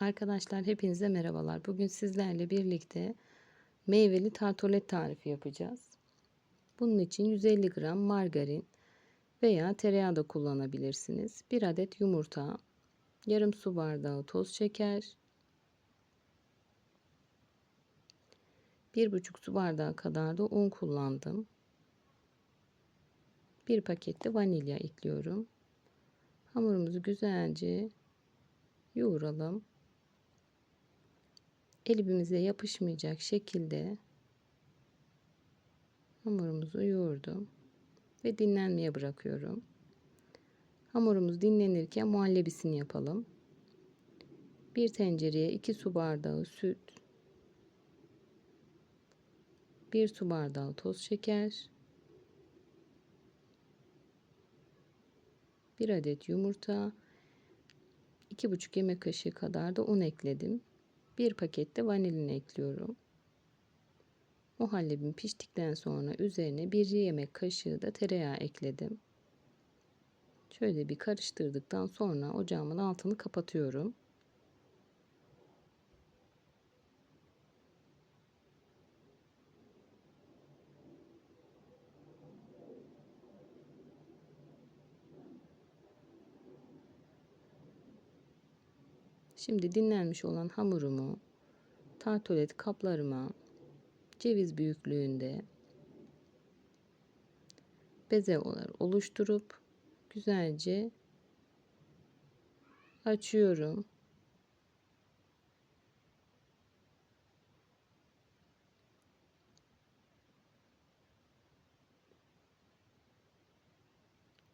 Arkadaşlar hepinize merhabalar. Bugün sizlerle birlikte meyveli tartolet tarifi yapacağız. Bunun için 150 gram margarin veya tereyağı da kullanabilirsiniz. 1 adet yumurta, yarım su bardağı toz şeker, 1,5 su bardağı kadar da un kullandım. 1 paket de vanilya ekliyorum. Hamurumuzu güzelce yoğuralım elimize yapışmayacak şekilde hamurumuzu yoğurdum ve dinlenmeye bırakıyorum. Hamurumuz dinlenirken muhallebisini yapalım. Bir tencereye 2 su bardağı süt, 1 su bardağı toz şeker, 1 adet yumurta, 2,5 yemek kaşığı kadar da un ekledim. Bir paket de vanilin ekliyorum. Muhallebim piştikten sonra üzerine bir yemek kaşığı da tereyağı ekledim. Şöyle bir karıştırdıktan sonra ocağımın altını kapatıyorum. Şimdi dinlenmiş olan hamurumu tartolet kaplarıma ceviz büyüklüğünde beze olarak oluşturup güzelce açıyorum.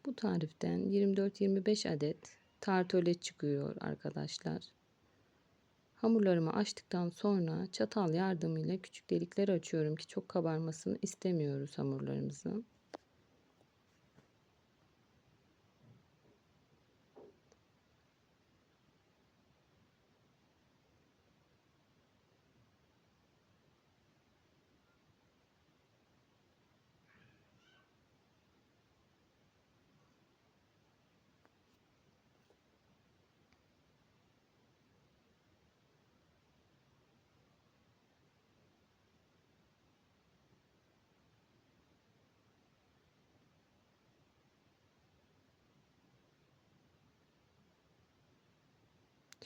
Bu tariften 24-25 adet tartolet çıkıyor arkadaşlar. Hamurlarımı açtıktan sonra çatal yardımıyla küçük delikler açıyorum ki çok kabarmasını istemiyoruz hamurlarımızın.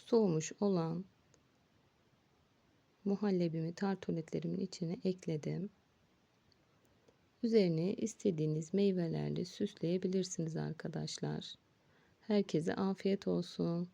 Soğumuş olan muhallebimi tartoletlerimin içine ekledim. Üzerine istediğiniz meyvelerle süsleyebilirsiniz arkadaşlar. Herkese afiyet olsun.